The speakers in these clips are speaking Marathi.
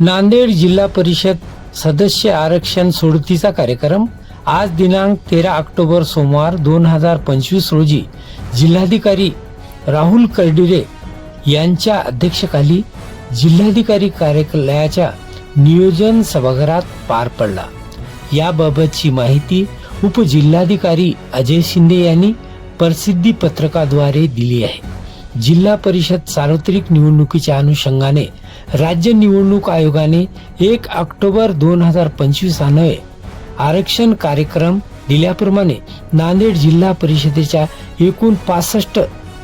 नांदेड जिल्हा परिषद सदस्य आरक्षण सोडतीचा कार्यक्रम आज दिनांक तेरा ऑक्टोबर सोमवार दोन हजार पंचवीस रोजी जिल्हाधिकारी राहुल कर्डिरे यांच्या अध्यक्षखाली जिल्हाधिकारी कार्यालयाच्या नियोजन सभागृहात पार पडला. याबाबतची माहिती उपजिल्हाधिकारी अजय शिंदे यांनी प्रसिद्धी पत्रकाद्वारे दिली आहे. जिल्हा परिषद सार्वत्रिक निवडणुकीच्या अनुषंगाने राज्य निवडणूक आयोगाने एक ऑक्टोबर दोन हजार पंचवीस अन्वये आरक्षण कार्यक्रम दिल्याप्रमाणे नांदेड जिल्हा परिषदेच्या एकूण पासष्ट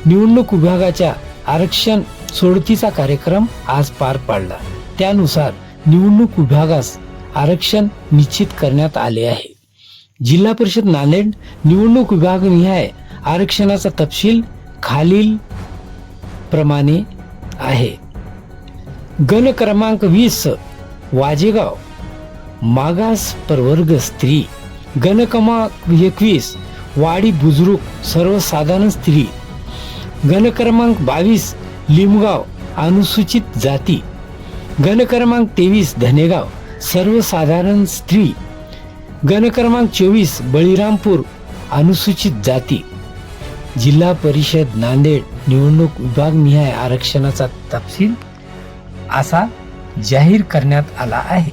निवडणूक विभागाच्या आरक्षण सोडतीचा कार्यक्रम आज पार पाडला. त्यानुसार निवडणूक विभागास आरक्षण निश्चित करण्यात आले आहे. जिल्हा परिषद नांदेड निवडणूक विभाग निहाय आरक्षणाचा तपशील खालील प्रमाणे आहे. गण क्रमांक वीस वाजेगाव. मागास प्रवर्ग स्त्री. गण क्रमांक एकवीस वाडी बुजुर्ग सर्वसाधारण स्त्री. गण क्रमांक बावीस लिमगाव अनुसूचित जाती. गण क्रमांक तेवीस धनेगाव सर्वसाधारण स्त्री. गण क्रमांक चोवीस बळीरामपूर अनुसूचित जाती. जिल्हा परिषद नांदेड. निवडणूक विभाग निहाय आरक्षणाचा तपशील असा जाहीर करण्यात आला आहे.